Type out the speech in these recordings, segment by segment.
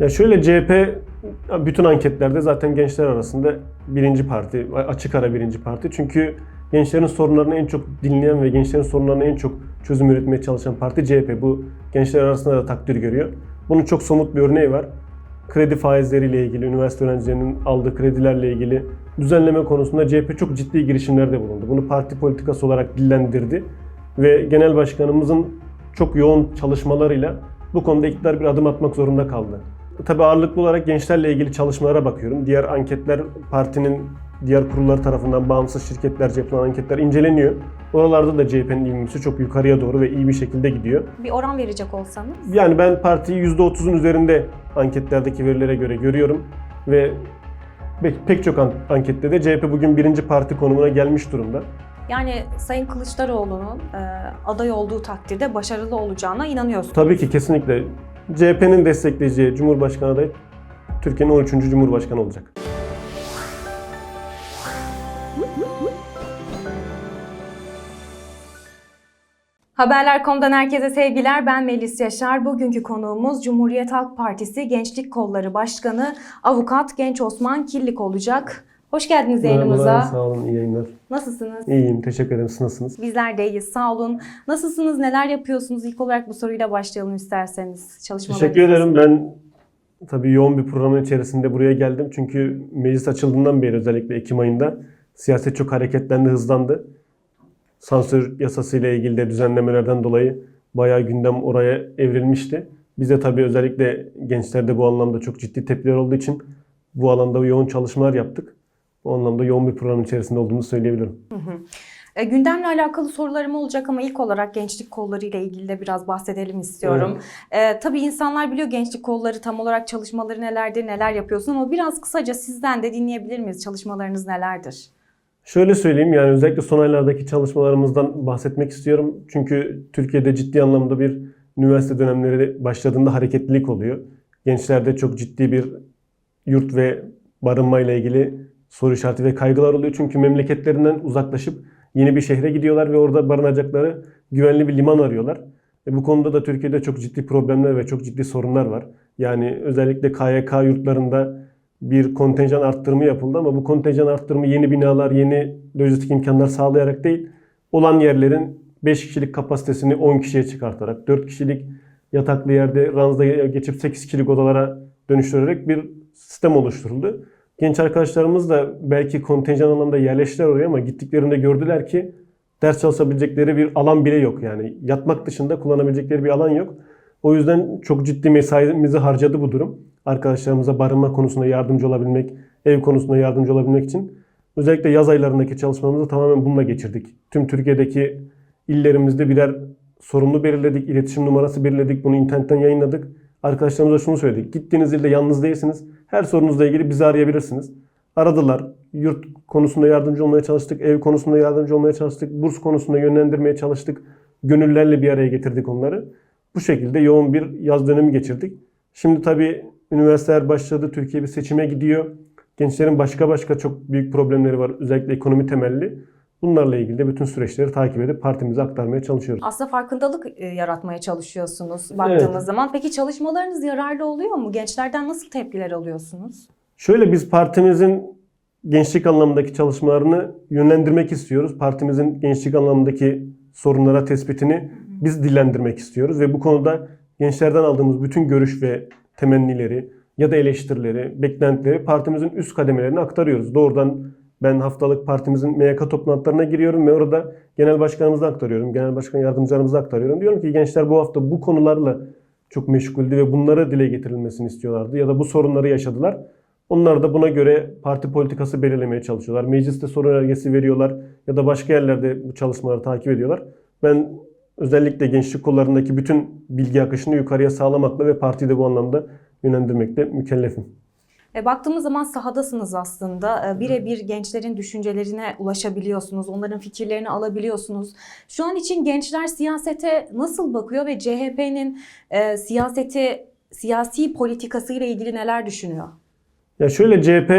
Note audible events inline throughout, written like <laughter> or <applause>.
Ya şöyle CHP bütün anketlerde zaten gençler arasında birinci parti, açık ara birinci parti. Çünkü gençlerin sorunlarını en çok dinleyen ve gençlerin sorunlarına en çok çözüm üretmeye çalışan parti CHP. Bu gençler arasında da takdir görüyor. Bunun çok somut bir örneği var. Kredi faizleriyle ilgili, üniversite öğrencilerinin aldığı kredilerle ilgili düzenleme konusunda CHP çok ciddi girişimlerde bulundu. Bunu parti politikası olarak dillendirdi ve genel başkanımızın çok yoğun çalışmalarıyla bu konuda iktidar bir adım atmak zorunda kaldı. Tabii ağırlıklı olarak gençlerle ilgili çalışmalara bakıyorum. Diğer anketler partinin diğer kurulları tarafından bağımsız şirketlerce yapılan anketler inceleniyor. Oralarda da CHP'nin ivmesi çok yukarıya doğru ve iyi bir şekilde gidiyor. Bir oran verecek olsanız. Yani ben partiyi %30'un üzerinde anketlerdeki verilere göre görüyorum ve pek, çok an- ankette de CHP bugün birinci parti konumuna gelmiş durumda. Yani Sayın Kılıçdaroğlu'nun e, aday olduğu takdirde başarılı olacağına inanıyorsunuz. Tabii ki kesinlikle CHP'nin destekleyeceği Cumhurbaşkanı adayı Türkiye'nin 13. Cumhurbaşkanı olacak. Haberler.com'dan herkese sevgiler. Ben Melis Yaşar. Bugünkü konuğumuz Cumhuriyet Halk Partisi Gençlik Kolları Başkanı Avukat Genç Osman Killik olacak. Hoş geldiniz Merhabalar, yayınımıza. sağ olun, iyi yayınlar. Nasılsınız? İyiyim, teşekkür ederim. Siz nasılsınız? Bizler de iyiyiz. Sağ olun. Nasılsınız? Neler yapıyorsunuz? İlk olarak bu soruyla başlayalım isterseniz. Çalışmalarınız Teşekkür ederim. Ben tabii yoğun bir programın içerisinde buraya geldim. Çünkü meclis açıldığından beri özellikle Ekim ayında siyaset çok hareketlendi, hızlandı. Sansür yasasıyla ilgili de düzenlemelerden dolayı bayağı gündem oraya evrilmişti. Biz de tabii özellikle gençlerde bu anlamda çok ciddi tepkiler olduğu için bu alanda yoğun çalışmalar yaptık. Bu anlamda yoğun bir program içerisinde olduğumuzu söyleyebilirim. E, gündemle alakalı sorularım olacak ama ilk olarak gençlik kolları ile ilgili de biraz bahsedelim istiyorum. E, tabii insanlar biliyor gençlik kolları tam olarak çalışmaları nelerdir, neler yapıyorsun ama biraz kısaca sizden de dinleyebilir miyiz? Çalışmalarınız nelerdir? Şöyle söyleyeyim yani özellikle son aylardaki çalışmalarımızdan bahsetmek istiyorum. Çünkü Türkiye'de ciddi anlamda bir üniversite dönemleri başladığında hareketlilik oluyor. Gençlerde çok ciddi bir yurt ve barınma ile ilgili soru işareti ve kaygılar oluyor. Çünkü memleketlerinden uzaklaşıp yeni bir şehre gidiyorlar ve orada barınacakları güvenli bir liman arıyorlar. E bu konuda da Türkiye'de çok ciddi problemler ve çok ciddi sorunlar var. Yani özellikle KYK yurtlarında bir kontenjan arttırımı yapıldı ama bu kontenjan arttırımı yeni binalar, yeni lojistik imkanlar sağlayarak değil, olan yerlerin 5 kişilik kapasitesini 10 kişiye çıkartarak, 4 kişilik yataklı yerde ranzada geçip 8 kişilik odalara dönüştürerek bir sistem oluşturuldu. Genç arkadaşlarımız da belki kontenjan alanında yerleştiler oraya ama gittiklerinde gördüler ki ders çalışabilecekleri bir alan bile yok yani. Yatmak dışında kullanabilecekleri bir alan yok. O yüzden çok ciddi mesaimizi harcadı bu durum. Arkadaşlarımıza barınma konusunda yardımcı olabilmek, ev konusunda yardımcı olabilmek için. Özellikle yaz aylarındaki çalışmamızı tamamen bununla geçirdik. Tüm Türkiye'deki illerimizde birer sorumlu belirledik, iletişim numarası belirledik, bunu internetten yayınladık. Arkadaşlarımıza şunu söyledik. Gittiğiniz ilde yalnız değilsiniz. Her sorunuzla ilgili bizi arayabilirsiniz. Aradılar. Yurt konusunda yardımcı olmaya çalıştık. Ev konusunda yardımcı olmaya çalıştık. Burs konusunda yönlendirmeye çalıştık. Gönüllerle bir araya getirdik onları. Bu şekilde yoğun bir yaz dönemi geçirdik. Şimdi tabii üniversiteler başladı. Türkiye bir seçime gidiyor. Gençlerin başka başka çok büyük problemleri var. Özellikle ekonomi temelli. Bunlarla ilgili de bütün süreçleri takip edip partimize aktarmaya çalışıyoruz. Aslında farkındalık e, yaratmaya çalışıyorsunuz baktığınız Evet. zaman. Peki çalışmalarınız yararlı oluyor mu? Gençlerden nasıl tepkiler alıyorsunuz? Şöyle biz partimizin gençlik anlamındaki çalışmalarını yönlendirmek istiyoruz. Partimizin gençlik anlamındaki sorunlara tespitini biz dillendirmek istiyoruz ve bu konuda gençlerden aldığımız bütün görüş ve temennileri ya da eleştirileri, beklentileri partimizin üst kademelerine aktarıyoruz. Doğrudan ben haftalık partimizin MYK toplantılarına giriyorum ve orada genel başkanımıza aktarıyorum, genel başkan yardımcılarımıza aktarıyorum. Diyorum ki gençler bu hafta bu konularla çok meşguldü ve bunlara dile getirilmesini istiyorlardı ya da bu sorunları yaşadılar. Onlar da buna göre parti politikası belirlemeye çalışıyorlar. Mecliste soru önergesi veriyorlar ya da başka yerlerde bu çalışmaları takip ediyorlar. Ben özellikle gençlik kollarındaki bütün bilgi akışını yukarıya sağlamakla ve partiyi de bu anlamda yönlendirmekle mükellefim. E, baktığımız zaman sahadasınız aslında. E, birebir gençlerin düşüncelerine ulaşabiliyorsunuz. Onların fikirlerini alabiliyorsunuz. Şu an için gençler siyasete nasıl bakıyor ve CHP'nin e, siyaseti, siyasi politikasıyla ilgili neler düşünüyor? Ya şöyle CHP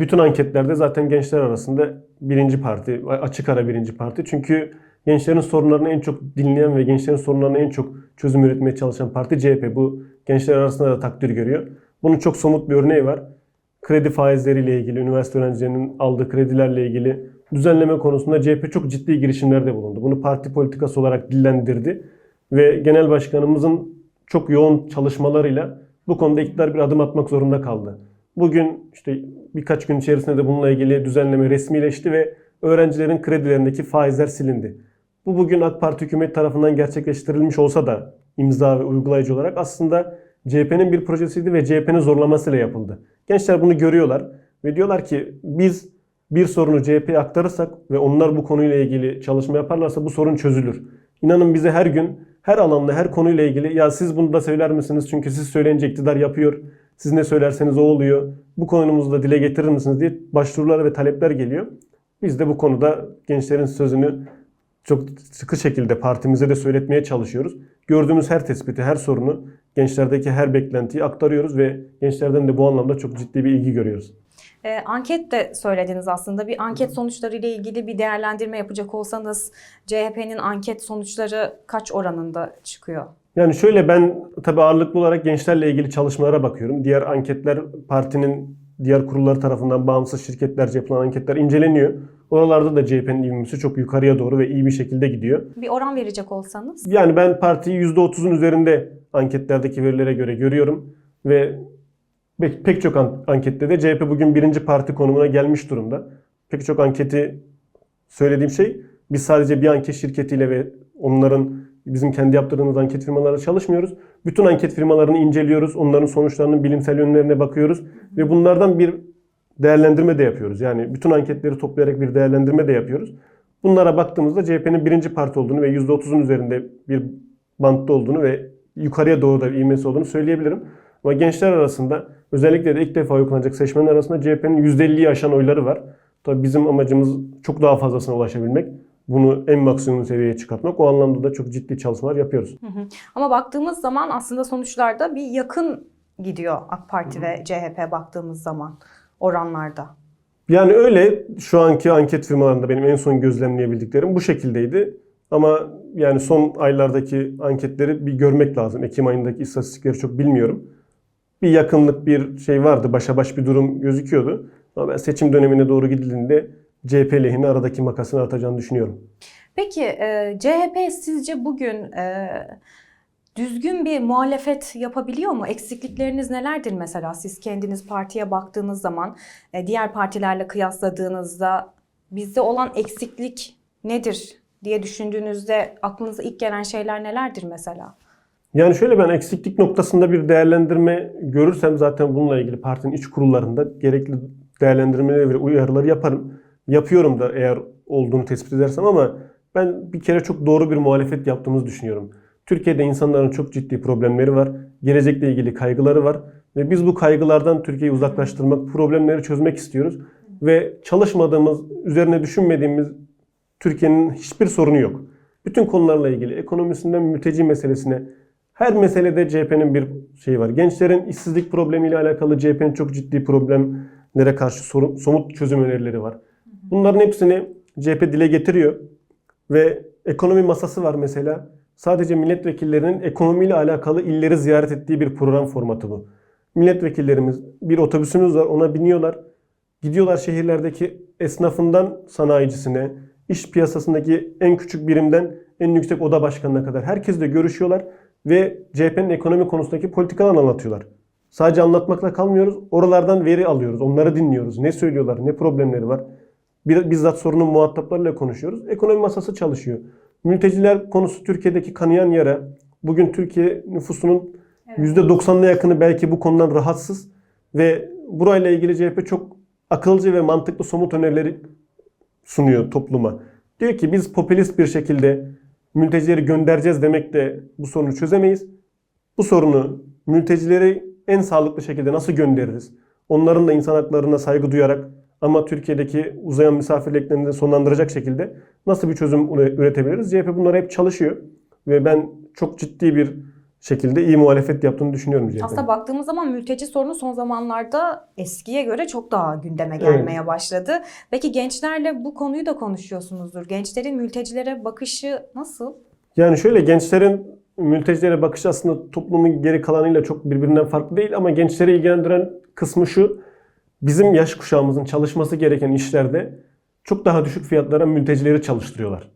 bütün anketlerde zaten gençler arasında birinci parti, açık ara birinci parti. Çünkü gençlerin sorunlarını en çok dinleyen ve gençlerin sorunlarına en çok çözüm üretmeye çalışan parti CHP. Bu gençler arasında da takdir görüyor. Bunun çok somut bir örneği var. Kredi faizleriyle ilgili, üniversite öğrencilerinin aldığı kredilerle ilgili düzenleme konusunda CHP çok ciddi girişimlerde bulundu. Bunu parti politikası olarak dillendirdi ve genel başkanımızın çok yoğun çalışmalarıyla bu konuda iktidar bir adım atmak zorunda kaldı. Bugün işte birkaç gün içerisinde de bununla ilgili düzenleme resmileşti ve öğrencilerin kredilerindeki faizler silindi. Bu bugün AK Parti hükümet tarafından gerçekleştirilmiş olsa da imza ve uygulayıcı olarak aslında CHP'nin bir projesiydi ve CHP'nin zorlamasıyla yapıldı. Gençler bunu görüyorlar ve diyorlar ki biz bir sorunu CHP'ye aktarırsak ve onlar bu konuyla ilgili çalışma yaparlarsa bu sorun çözülür. İnanın bize her gün her alanda her konuyla ilgili ya siz bunu da söyler misiniz çünkü siz söyleyince iktidar yapıyor. Siz ne söylerseniz o oluyor. Bu konumuzu da dile getirir misiniz diye başvurular ve talepler geliyor. Biz de bu konuda gençlerin sözünü çok sıkı şekilde partimize de söyletmeye çalışıyoruz. Gördüğümüz her tespiti, her sorunu, gençlerdeki her beklentiyi aktarıyoruz ve gençlerden de bu anlamda çok ciddi bir ilgi görüyoruz. E, anket de söylediniz aslında. Bir anket sonuçları ile ilgili bir değerlendirme yapacak olsanız CHP'nin anket sonuçları kaç oranında çıkıyor? Yani şöyle ben tabii ağırlıklı olarak gençlerle ilgili çalışmalara bakıyorum. Diğer anketler partinin diğer kurulları tarafından bağımsız şirketlerce yapılan anketler inceleniyor. Oralarda da CHP'nin ivmesi çok yukarıya doğru ve iyi bir şekilde gidiyor. Bir oran verecek olsanız. Yani ben partiyi %30'un üzerinde anketlerdeki verilere göre görüyorum ve pek, pek çok an- ankette de CHP bugün birinci parti konumuna gelmiş durumda. Pek çok anketi söylediğim şey biz sadece bir anket şirketiyle ve onların bizim kendi yaptırdığımız anket firmalarla çalışmıyoruz. Bütün anket firmalarını inceliyoruz. Onların sonuçlarının bilimsel yönlerine bakıyoruz ve bunlardan bir değerlendirme de yapıyoruz. Yani bütün anketleri toplayarak bir değerlendirme de yapıyoruz. Bunlara baktığımızda CHP'nin birinci parti olduğunu ve %30'un üzerinde bir bantta olduğunu ve yukarıya doğru da bir ivmesi olduğunu söyleyebilirim. Ama gençler arasında özellikle de ilk defa oy kullanacak seçmenler arasında CHP'nin %50'yi aşan oyları var. Tabii bizim amacımız çok daha fazlasına ulaşabilmek. Bunu en maksimum seviyeye çıkartmak. O anlamda da çok ciddi çalışmalar yapıyoruz. Hı hı. Ama baktığımız zaman aslında sonuçlarda bir yakın gidiyor AK Parti ve CHP baktığımız zaman oranlarda. Yani öyle şu anki anket firmalarında benim en son gözlemleyebildiklerim bu şekildeydi. Ama yani son aylardaki anketleri bir görmek lazım. Ekim ayındaki istatistikleri çok bilmiyorum. Bir yakınlık bir şey vardı. Başa baş bir durum gözüküyordu. Ama ben seçim dönemine doğru gidildiğinde CHP lehine aradaki makasını artacağını düşünüyorum. Peki e, CHP sizce bugün e, düzgün bir muhalefet yapabiliyor mu? Eksiklikleriniz nelerdir mesela siz kendiniz partiye baktığınız zaman e, diğer partilerle kıyasladığınızda bizde olan eksiklik nedir diye düşündüğünüzde aklınıza ilk gelen şeyler nelerdir mesela? Yani şöyle ben eksiklik noktasında bir değerlendirme görürsem zaten bununla ilgili partinin iç kurullarında gerekli değerlendirmeleri ve uyarıları yaparım. Yapıyorum da eğer olduğunu tespit edersem ama ben bir kere çok doğru bir muhalefet yaptığımızı düşünüyorum. Türkiye'de insanların çok ciddi problemleri var. Gelecekle ilgili kaygıları var. Ve biz bu kaygılardan Türkiye'yi uzaklaştırmak, problemleri çözmek istiyoruz. Ve çalışmadığımız, üzerine düşünmediğimiz Türkiye'nin hiçbir sorunu yok. Bütün konularla ilgili ekonomisinden mülteci meselesine her meselede CHP'nin bir şeyi var. Gençlerin işsizlik problemiyle alakalı CHP'nin çok ciddi problemlere karşı sorun, somut çözüm önerileri var. Bunların hepsini CHP dile getiriyor. Ve ekonomi masası var mesela. Sadece milletvekillerinin ekonomiyle alakalı illeri ziyaret ettiği bir program formatı bu. Milletvekillerimiz bir otobüsümüz var ona biniyorlar. Gidiyorlar şehirlerdeki esnafından sanayicisine, iş piyasasındaki en küçük birimden en yüksek oda başkanına kadar herkesle görüşüyorlar ve CHP'nin ekonomi konusundaki politikalarını anlatıyorlar. Sadece anlatmakla kalmıyoruz. Oralardan veri alıyoruz. Onları dinliyoruz. Ne söylüyorlar, ne problemleri var. Bizzat sorunun muhataplarıyla konuşuyoruz. Ekonomi masası çalışıyor. Mülteciler konusu Türkiye'deki kanayan yara. Bugün Türkiye nüfusunun %90'ına yakını belki bu konudan rahatsız. Ve burayla ilgili CHP çok akılcı ve mantıklı somut önerileri sunuyor topluma. Diyor ki biz popülist bir şekilde mültecileri göndereceğiz demek de bu sorunu çözemeyiz. Bu sorunu mültecileri en sağlıklı şekilde nasıl göndeririz? Onların da insan haklarına saygı duyarak ama Türkiye'deki uzayan misafirliklerini de sonlandıracak şekilde nasıl bir çözüm üre- üretebiliriz? CHP bunlara hep çalışıyor ve ben çok ciddi bir şekilde iyi muhalefet yaptığını düşünüyorum CHP'nin. Aslında baktığımız zaman mülteci sorunu son zamanlarda eskiye göre çok daha gündeme Evet. gelmeye başladı. Peki gençlerle bu konuyu da konuşuyorsunuzdur. Gençlerin mültecilere bakışı nasıl? Yani şöyle gençlerin mültecilere bakış aslında toplumun geri kalanıyla çok birbirinden farklı değil ama gençleri ilgilendiren kısmı şu. Bizim yaş kuşağımızın çalışması gereken işlerde çok daha düşük fiyatlara mültecileri çalıştırıyorlar.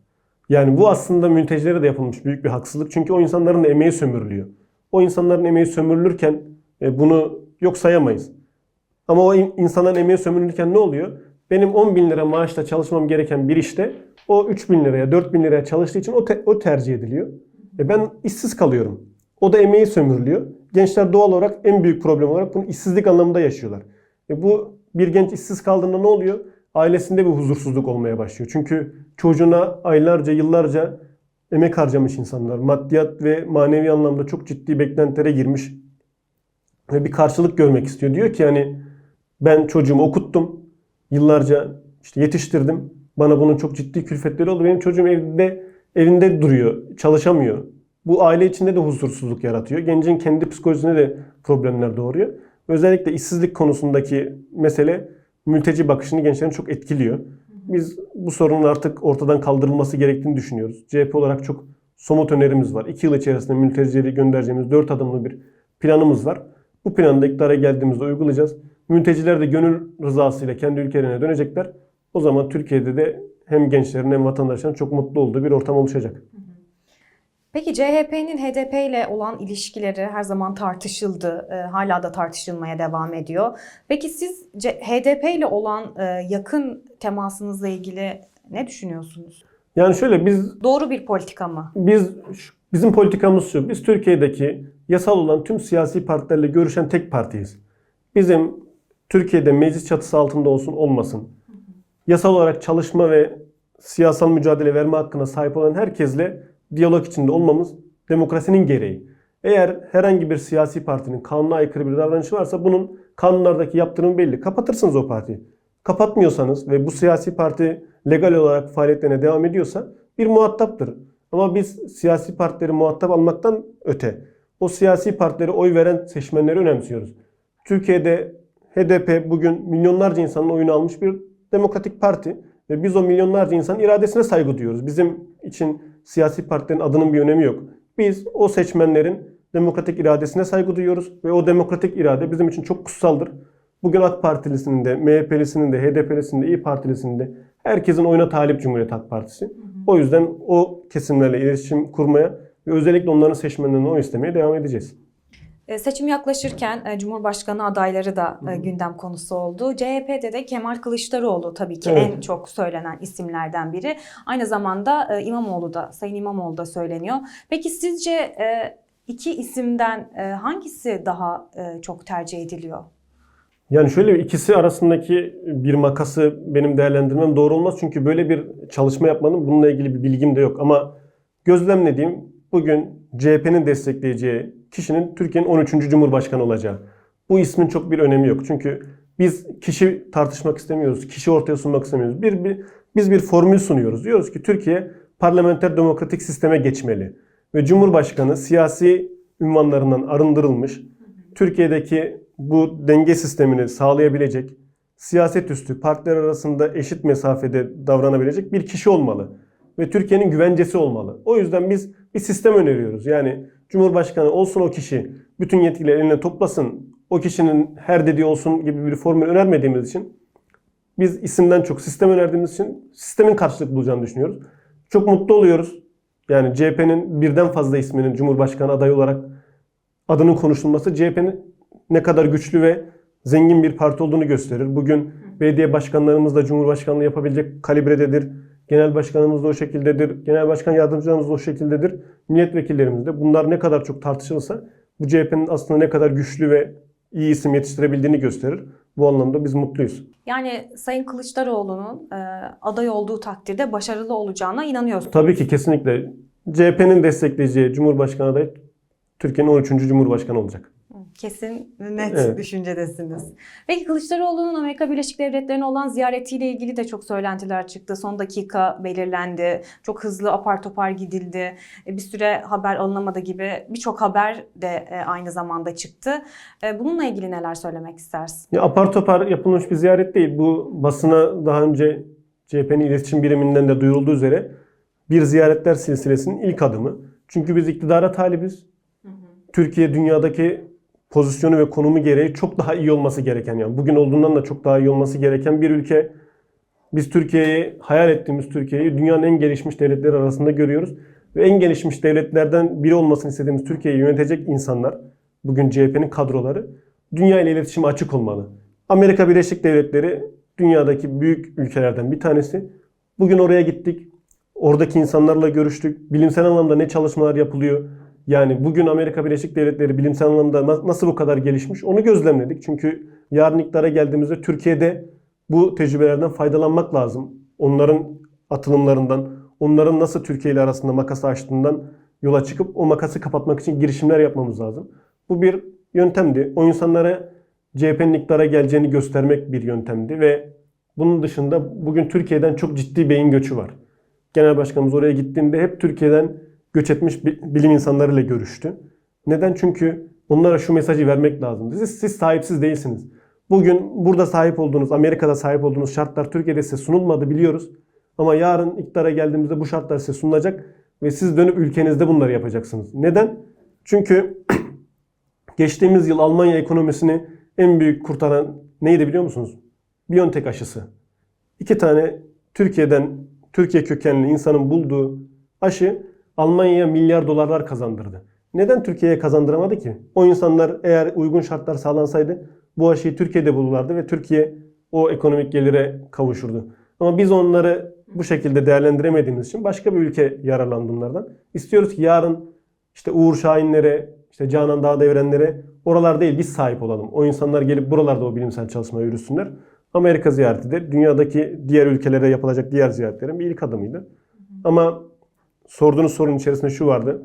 Yani bu aslında mültecilere de yapılmış büyük bir haksızlık. Çünkü o insanların emeği sömürülüyor. O insanların emeği sömürülürken e, bunu yok sayamayız. Ama o in- insanların emeği sömürülürken ne oluyor? Benim 10 bin lira maaşla çalışmam gereken bir işte o 3 bin liraya 4 bin liraya çalıştığı için o, te- o tercih ediliyor. E ben işsiz kalıyorum. O da emeği sömürülüyor. Gençler doğal olarak en büyük problem olarak bunu işsizlik anlamında yaşıyorlar. E bu bir genç işsiz kaldığında ne oluyor? Ailesinde bir huzursuzluk olmaya başlıyor. Çünkü çocuğuna aylarca, yıllarca emek harcamış insanlar. Maddiyat ve manevi anlamda çok ciddi beklentilere girmiş. Ve bir karşılık görmek istiyor. Diyor ki yani ben çocuğumu okuttum. Yıllarca işte yetiştirdim. Bana bunun çok ciddi külfetleri oldu. Benim çocuğum evde evinde duruyor, çalışamıyor. Bu aile içinde de huzursuzluk yaratıyor. Gencin kendi psikolojisine de problemler doğuruyor. Özellikle işsizlik konusundaki mesele mülteci bakışını gençlerin çok etkiliyor. Biz bu sorunun artık ortadan kaldırılması gerektiğini düşünüyoruz. CHP olarak çok somut önerimiz var. İki yıl içerisinde mültecileri göndereceğimiz dört adımlı bir planımız var. Bu planı da iktidara geldiğimizde uygulayacağız. Mülteciler de gönül rızasıyla kendi ülkelerine dönecekler. O zaman Türkiye'de de hem gençlerin hem vatandaşların çok mutlu olduğu bir ortam oluşacak. Peki CHP'nin HDP ile olan ilişkileri her zaman tartışıldı. e, hala da tartışılmaya devam ediyor. Peki siz C- HDP ile olan e, yakın temasınızla ilgili ne düşünüyorsunuz? Yani şöyle biz Doğru bir politika mı? biz bizim politikamız şu. Biz Türkiye'deki yasal olan tüm siyasi partilerle görüşen tek partiyiz. Bizim Türkiye'de meclis çatısı altında olsun olmasın. Yasal olarak çalışma ve siyasal mücadele verme hakkına sahip olan herkesle diyalog içinde olmamız demokrasinin gereği. Eğer herhangi bir siyasi partinin kanuna aykırı bir davranışı varsa bunun kanunlardaki yaptırımı belli. Kapatırsınız o partiyi. Kapatmıyorsanız ve bu siyasi parti legal olarak faaliyetlerine devam ediyorsa bir muhataptır. Ama biz siyasi partileri muhatap almaktan öte o siyasi partilere oy veren seçmenleri önemsiyoruz. Türkiye'de HDP bugün milyonlarca insanın oyunu almış bir demokratik parti ve biz o milyonlarca insanın iradesine saygı duyuyoruz. Bizim için siyasi partilerin adının bir önemi yok. Biz o seçmenlerin demokratik iradesine saygı duyuyoruz ve o demokratik irade bizim için çok kutsaldır. Bugün AK Partilisinin de, MHP'lisinin de, HDP'lisinin de, İyi Partilisinin de herkesin oyuna talip Cumhuriyet Halk Partisi. O yüzden o kesimlerle iletişim kurmaya ve özellikle onların seçmenlerinden oy istemeye devam edeceğiz. E, Seçim yaklaşırken e, Cumhurbaşkanı adayları da e, gündem konusu oldu. CHP'de de Kemal Kılıçdaroğlu tabii ki Evet. en çok söylenen isimlerden biri. Aynı zamanda İmamoğlu da, Sayın İmamoğlu da söyleniyor. Peki sizce iki isimden hangisi daha çok tercih ediliyor? Yani şöyle ikisi arasındaki bir makası benim değerlendirmem doğru olmaz. Çünkü böyle bir çalışma yapmanın bununla ilgili bir bilgim de yok. Ama gözlemlediğim bugün CHP'nin destekleyeceği kişinin Türkiye'nin 13. Cumhurbaşkanı olacağı. Bu ismin çok bir önemi yok. Çünkü biz kişi tartışmak istemiyoruz. Kişi ortaya sunmak istemiyoruz. Bir, bir, biz bir formül sunuyoruz. Diyoruz ki Türkiye parlamenter demokratik sisteme geçmeli. Ve Cumhurbaşkanı siyasi ünvanlarından arındırılmış, Türkiye'deki bu denge sistemini sağlayabilecek, siyaset üstü, partiler arasında eşit mesafede davranabilecek bir kişi olmalı. Ve Türkiye'nin güvencesi olmalı. O yüzden biz bir sistem öneriyoruz. Yani Cumhurbaşkanı olsun o kişi, bütün yetkileri eline toplasın, o kişinin her dediği olsun gibi bir formül önermediğimiz için biz isimden çok sistem önerdiğimiz için sistemin karşılık bulacağını düşünüyoruz. Çok mutlu oluyoruz. Yani CHP'nin birden fazla isminin Cumhurbaşkanı adayı olarak adının konuşulması CHP'nin ne kadar güçlü ve zengin bir parti olduğunu gösterir. Bugün belediye başkanlarımız da Cumhurbaşkanlığı yapabilecek kalibrededir. Genel başkanımız da o şekildedir. Genel başkan yardımcılarımız da o şekildedir. Milletvekillerimiz de. Bunlar ne kadar çok tartışılırsa bu CHP'nin aslında ne kadar güçlü ve iyi isim yetiştirebildiğini gösterir. Bu anlamda biz mutluyuz. Yani Sayın Kılıçdaroğlu'nun e, aday olduğu takdirde başarılı olacağına inanıyorsunuz. Tabii ki kesinlikle CHP'nin destekleyeceği Cumhurbaşkanı adayı Türkiye'nin 13. Cumhurbaşkanı olacak. Kesin net Evet. düşüncedesiniz. Peki Kılıçdaroğlu'nun Amerika Birleşik Devletleri'ne olan ziyaretiyle ilgili de çok söylentiler çıktı. Son dakika belirlendi. Çok hızlı apar topar gidildi. E, Bir süre haber alınamadı gibi birçok haber de e, aynı zamanda çıktı. E, Bununla ilgili neler söylemek istersin? Ya apar topar yapılmış bir ziyaret değil. Bu basına daha önce CHP'nin iletişim biriminden de duyurulduğu üzere bir ziyaretler silsilesinin ilk adımı. Çünkü biz iktidara talibiz. Türkiye dünyadaki pozisyonu ve konumu gereği çok daha iyi olması gereken yani bugün olduğundan da çok daha iyi olması gereken bir ülke. Biz Türkiye'yi hayal ettiğimiz Türkiye'yi dünyanın en gelişmiş devletleri arasında görüyoruz ve en gelişmiş devletlerden biri olmasını istediğimiz Türkiye'yi yönetecek insanlar bugün CHP'nin kadroları dünya ile iletişime açık olmalı. Amerika Birleşik Devletleri dünyadaki büyük ülkelerden bir tanesi. Bugün oraya gittik. Oradaki insanlarla görüştük. Bilimsel anlamda ne çalışmalar yapılıyor? Yani bugün Amerika Birleşik Devletleri bilimsel anlamda na- nasıl bu kadar gelişmiş onu gözlemledik. Çünkü yarın iktidara geldiğimizde Türkiye'de bu tecrübelerden faydalanmak lazım. Onların atılımlarından, onların nasıl Türkiye ile arasında makası açtığından yola çıkıp o makası kapatmak için girişimler yapmamız lazım. Bu bir yöntemdi. O insanlara CHP'nin iktidara geleceğini göstermek bir yöntemdi ve bunun dışında bugün Türkiye'den çok ciddi beyin göçü var. Genel başkanımız oraya gittiğinde hep Türkiye'den göç etmiş bi- bilim insanlarıyla görüştü. Neden? Çünkü onlara şu mesajı vermek lazım. Siz, siz sahipsiz değilsiniz. Bugün burada sahip olduğunuz, Amerika'da sahip olduğunuz şartlar Türkiye'de size sunulmadı biliyoruz. Ama yarın iktidara geldiğimizde bu şartlar size sunulacak ve siz dönüp ülkenizde bunları yapacaksınız. Neden? Çünkü <clears throat> geçtiğimiz yıl Almanya ekonomisini en büyük kurtaran neydi biliyor musunuz? Biontech aşısı. İki tane Türkiye'den, Türkiye kökenli insanın bulduğu aşı Almanya'ya milyar dolarlar kazandırdı. Neden Türkiye'ye kazandıramadı ki? O insanlar eğer uygun şartlar sağlansaydı bu aşıyı Türkiye'de bulurlardı ve Türkiye o ekonomik gelire kavuşurdu. Ama biz onları bu şekilde değerlendiremediğimiz için başka bir ülke yararlandı bunlardan. İstiyoruz ki yarın işte Uğur Şahinlere, işte Canan Dağdevrenlere oralar değil biz sahip olalım. O insanlar gelip buralarda o bilimsel çalışmayı yürütsünler. Amerika ziyareti de dünyadaki diğer ülkelere yapılacak diğer ziyaretlerin bir ilk adımıydı. Ama sorduğunuz sorunun içerisinde şu vardı.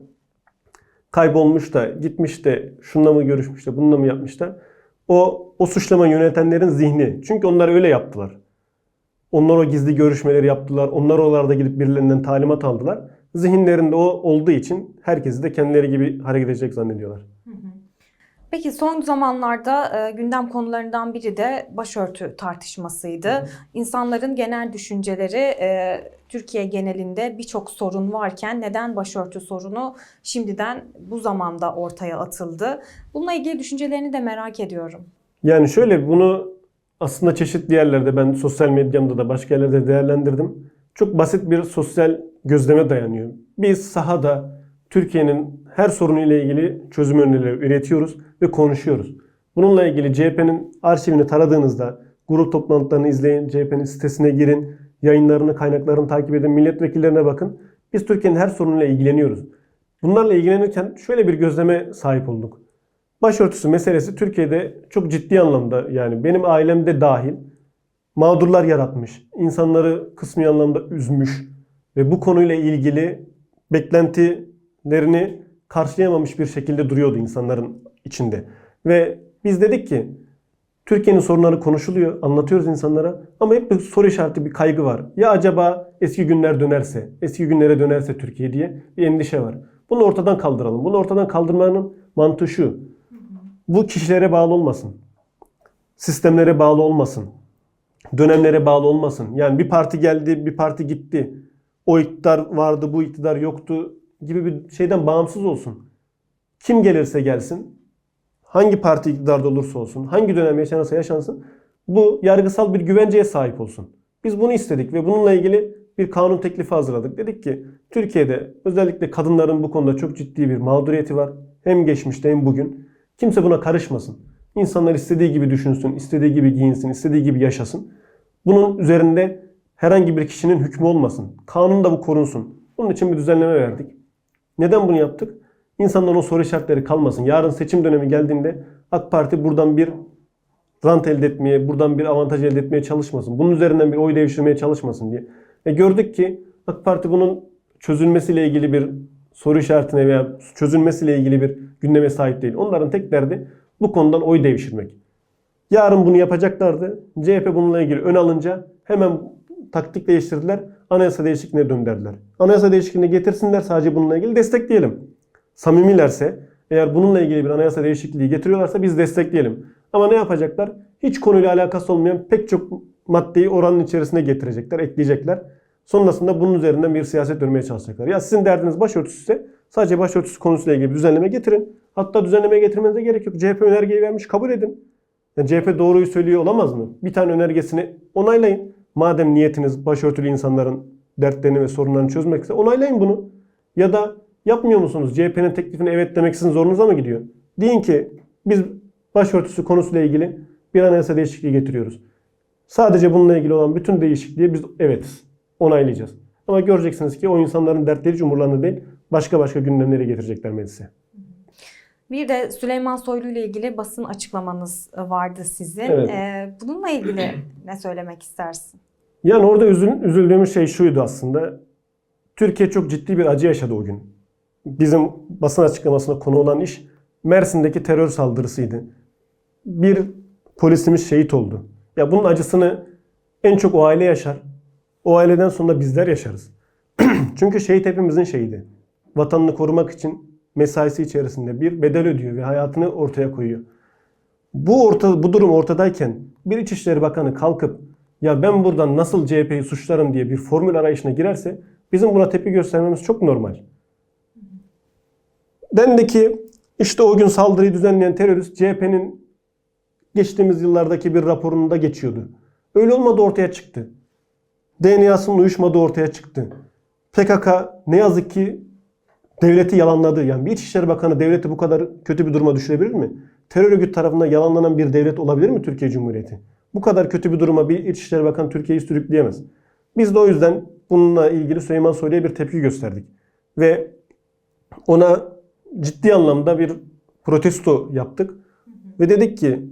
Kaybolmuş da gitmiş de şununla mı görüşmüş de bununla mı yapmış da o, o suçlama yönetenlerin zihni. Çünkü onlar öyle yaptılar. Onlar o gizli görüşmeleri yaptılar. Onlar oralarda gidip birilerinden talimat aldılar. Zihinlerinde o olduğu için herkesi de kendileri gibi hareket edecek zannediyorlar. Peki son zamanlarda e, gündem konularından biri de başörtü tartışmasıydı. İnsanların genel düşünceleri e, Türkiye genelinde birçok sorun varken neden başörtü sorunu şimdiden bu zamanda ortaya atıldı? Bununla ilgili düşüncelerini de merak ediyorum. Yani şöyle bunu aslında çeşitli yerlerde ben sosyal medyamda da başka yerlerde değerlendirdim. Çok basit bir sosyal gözleme dayanıyor. Biz sahada Türkiye'nin her sorunuyla ilgili çözüm önerileri üretiyoruz ve konuşuyoruz. Bununla ilgili CHP'nin arşivini taradığınızda grup toplantılarını izleyin, CHP'nin sitesine girin, yayınlarını, kaynaklarını takip edin, milletvekillerine bakın. Biz Türkiye'nin her sorunuyla ilgileniyoruz. Bunlarla ilgilenirken şöyle bir gözleme sahip olduk. Başörtüsü meselesi Türkiye'de çok ciddi anlamda yani benim ailemde dahil mağdurlar yaratmış, insanları kısmi anlamda üzmüş ve bu konuyla ilgili beklentilerini karşılayamamış bir şekilde duruyordu insanların içinde. Ve biz dedik ki Türkiye'nin sorunları konuşuluyor, anlatıyoruz insanlara ama hep bir soru işareti, bir kaygı var. Ya acaba eski günler dönerse, eski günlere dönerse Türkiye diye bir endişe var. Bunu ortadan kaldıralım. Bunu ortadan kaldırmanın mantığı şu. Bu kişilere bağlı olmasın. Sistemlere bağlı olmasın. Dönemlere bağlı olmasın. Yani bir parti geldi, bir parti gitti. O iktidar vardı, bu iktidar yoktu gibi bir şeyden bağımsız olsun. Kim gelirse gelsin, hangi parti iktidarda olursa olsun, hangi dönem yaşanırsa yaşansın, bu yargısal bir güvenceye sahip olsun. Biz bunu istedik ve bununla ilgili bir kanun teklifi hazırladık. Dedik ki Türkiye'de özellikle kadınların bu konuda çok ciddi bir mağduriyeti var. Hem geçmişte hem bugün. Kimse buna karışmasın. İnsanlar istediği gibi düşünsün, istediği gibi giyinsin, istediği gibi yaşasın. Bunun üzerinde herhangi bir kişinin hükmü olmasın. Kanun da bu korunsun. Bunun için bir düzenleme verdik. Neden bunu yaptık? İnsanların o soru işaretleri kalmasın. Yarın seçim dönemi geldiğinde AK Parti buradan bir rant elde etmeye, buradan bir avantaj elde etmeye çalışmasın. Bunun üzerinden bir oy devşirmeye çalışmasın diye. E gördük ki AK Parti bunun çözülmesiyle ilgili bir soru işaretine veya çözülmesiyle ilgili bir gündeme sahip değil. Onların tek derdi bu konudan oy devşirmek. Yarın bunu yapacaklardı. CHP bununla ilgili ön alınca hemen taktik değiştirdiler. Anayasa değişikliğine döndürdüler. Anayasa değişikliğine getirsinler sadece bununla ilgili destekleyelim. Samimilerse eğer bununla ilgili bir anayasa değişikliği getiriyorlarsa biz destekleyelim. Ama ne yapacaklar? Hiç konuyla alakası olmayan pek çok maddeyi oranın içerisine getirecekler, ekleyecekler. Sonrasında bunun üzerinden bir siyaset dönmeye çalışacaklar. Ya sizin derdiniz başörtüsü ise Sadece başörtüsü konusuyla ilgili bir düzenleme getirin. Hatta düzenleme getirmenize gerek yok. CHP önergeyi vermiş kabul edin. Yani CHP doğruyu söylüyor olamaz mı? Bir tane önergesini onaylayın. Madem niyetiniz başörtülü insanların dertlerini ve sorunlarını çözmekse onaylayın bunu. Ya da yapmıyor musunuz? CHP'nin teklifine evet demek sizin zorunuza mı gidiyor? Deyin ki biz başörtüsü konusuyla ilgili bir anayasa değişikliği getiriyoruz. Sadece bununla ilgili olan bütün değişikliğe biz evetiz. Onaylayacağız. Ama göreceksiniz ki o insanların dertleri hiç umurlarında değil. Başka başka gündemleri getirecekler meclise. Bir de Süleyman Soylu ile ilgili basın açıklamanız vardı sizin. Evet. Ee, bununla ilgili <clears throat> ne söylemek istersin? Yani orada üzül, üzüldüğümüz şey şuydu aslında. Türkiye çok ciddi bir acı yaşadı o gün. Bizim basın açıklamasına konu olan iş Mersin'deki terör saldırısıydı. Bir polisimiz şehit oldu. Ya bunun acısını en çok o aile yaşar. O aileden sonra bizler yaşarız. <clears throat> Çünkü şehit hepimizin şehidi. Vatanını korumak için mesaisi içerisinde bir bedel ödüyor ve hayatını ortaya koyuyor. Bu orta bu durum ortadayken bir İçişleri Bakanı kalkıp ya ben buradan nasıl CHP'yi suçlarım diye bir formül arayışına girerse bizim buna tepki göstermemiz çok normal. Dendi ki işte o gün saldırıyı düzenleyen terörist CHP'nin geçtiğimiz yıllardaki bir raporunda geçiyordu. Öyle olmadı ortaya çıktı. DNA'sının uyuşmadığı ortaya çıktı. PKK ne yazık ki devleti yalanladı. Yani bir İçişleri Bakanı devleti bu kadar kötü bir duruma düşürebilir mi? Terör örgütü tarafından yalanlanan bir devlet olabilir mi Türkiye Cumhuriyeti? Bu kadar kötü bir duruma bir İçişleri Bakanı Türkiye'yi sürükleyemez. Biz de o yüzden bununla ilgili Süleyman Soylu'ya bir tepki gösterdik. Ve ona ciddi anlamda bir protesto yaptık. Ve dedik ki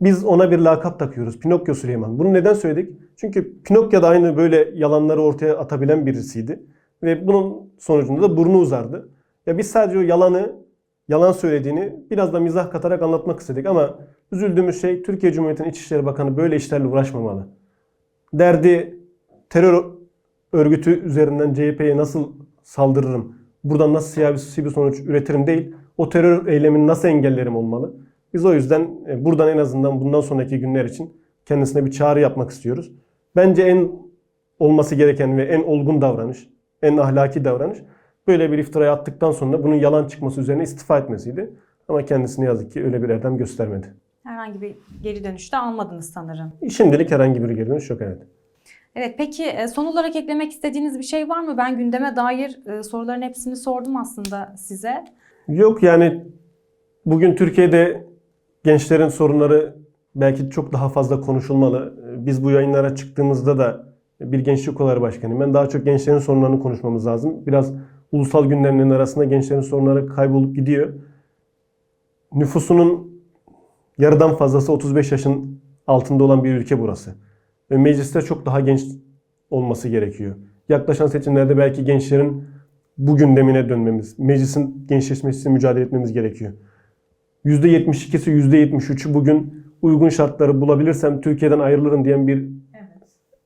biz ona bir lakap takıyoruz. Pinokyo Süleyman. Bunu neden söyledik? Çünkü Pinokyo da aynı böyle yalanları ortaya atabilen birisiydi. Ve bunun sonucunda da burnu uzardı. Ya biz sadece o yalanı, yalan söylediğini biraz da mizah katarak anlatmak istedik. Ama üzüldüğümüz şey Türkiye Cumhuriyeti'nin İçişleri Bakanı böyle işlerle uğraşmamalı. Derdi terör örgütü üzerinden CHP'ye nasıl saldırırım, buradan nasıl siyasi bir sonuç üretirim değil, o terör eylemini nasıl engellerim olmalı. Biz o yüzden e, buradan en azından bundan sonraki günler için kendisine bir çağrı yapmak istiyoruz. Bence en olması gereken ve en olgun davranış, en ahlaki davranış böyle bir iftiraya attıktan sonra bunun yalan çıkması üzerine istifa etmesiydi. Ama kendisine yazık ki öyle bir erdem göstermedi. Herhangi bir geri dönüşte almadınız sanırım. Şimdilik herhangi bir geri dönüş yok evet. Evet peki e, son olarak eklemek istediğiniz bir şey var mı? Ben gündeme dair e, soruların hepsini sordum aslında size. Yok yani bugün Türkiye'de gençlerin sorunları belki çok daha fazla konuşulmalı. Biz bu yayınlara çıktığımızda da bir gençlik kolları başkanıyım. Ben daha çok gençlerin sorunlarını konuşmamız lazım. Biraz ulusal gündemlerin arasında gençlerin sorunları kaybolup gidiyor. Nüfusunun yarıdan fazlası 35 yaşın altında olan bir ülke burası. Ve mecliste çok daha genç olması gerekiyor. Yaklaşan seçimlerde belki gençlerin bu gündemine dönmemiz, meclisin gençleşmesi mücadele etmemiz gerekiyor. %72'si %73'ü bugün uygun şartları bulabilirsem Türkiye'den ayrılırım diyen bir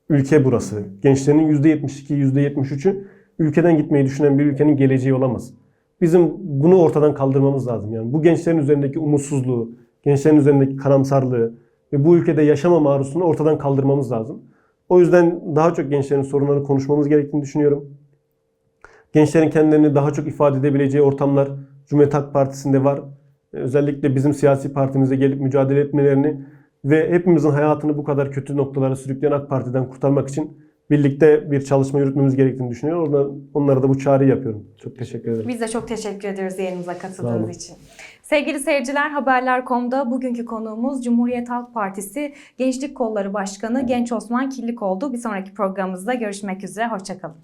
ülke burası. Gençlerin %72, %73'ü ülkeden gitmeyi düşünen bir ülkenin geleceği olamaz. Bizim bunu ortadan kaldırmamız lazım. Yani bu gençlerin üzerindeki umutsuzluğu, gençlerin üzerindeki karamsarlığı ve bu ülkede yaşama maruzunu ortadan kaldırmamız lazım. O yüzden daha çok gençlerin sorunlarını konuşmamız gerektiğini düşünüyorum. Gençlerin kendilerini daha çok ifade edebileceği ortamlar Cumhuriyet Halk Partisi'nde var. Özellikle bizim siyasi partimize gelip mücadele etmelerini ve hepimizin hayatını bu kadar kötü noktalara sürükleyen AK Parti'den kurtarmak için birlikte bir çalışma yürütmemiz gerektiğini düşünüyorum. Orada onlara da bu çağrıyı yapıyorum. Çok teşekkür ederim. Biz de çok teşekkür ediyoruz yayınımıza katıldığınız için. Sevgili seyirciler Haberler.com'da bugünkü konuğumuz Cumhuriyet Halk Partisi Gençlik Kolları Başkanı Genç Osman Killik oldu. Bir sonraki programımızda görüşmek üzere. Hoşçakalın.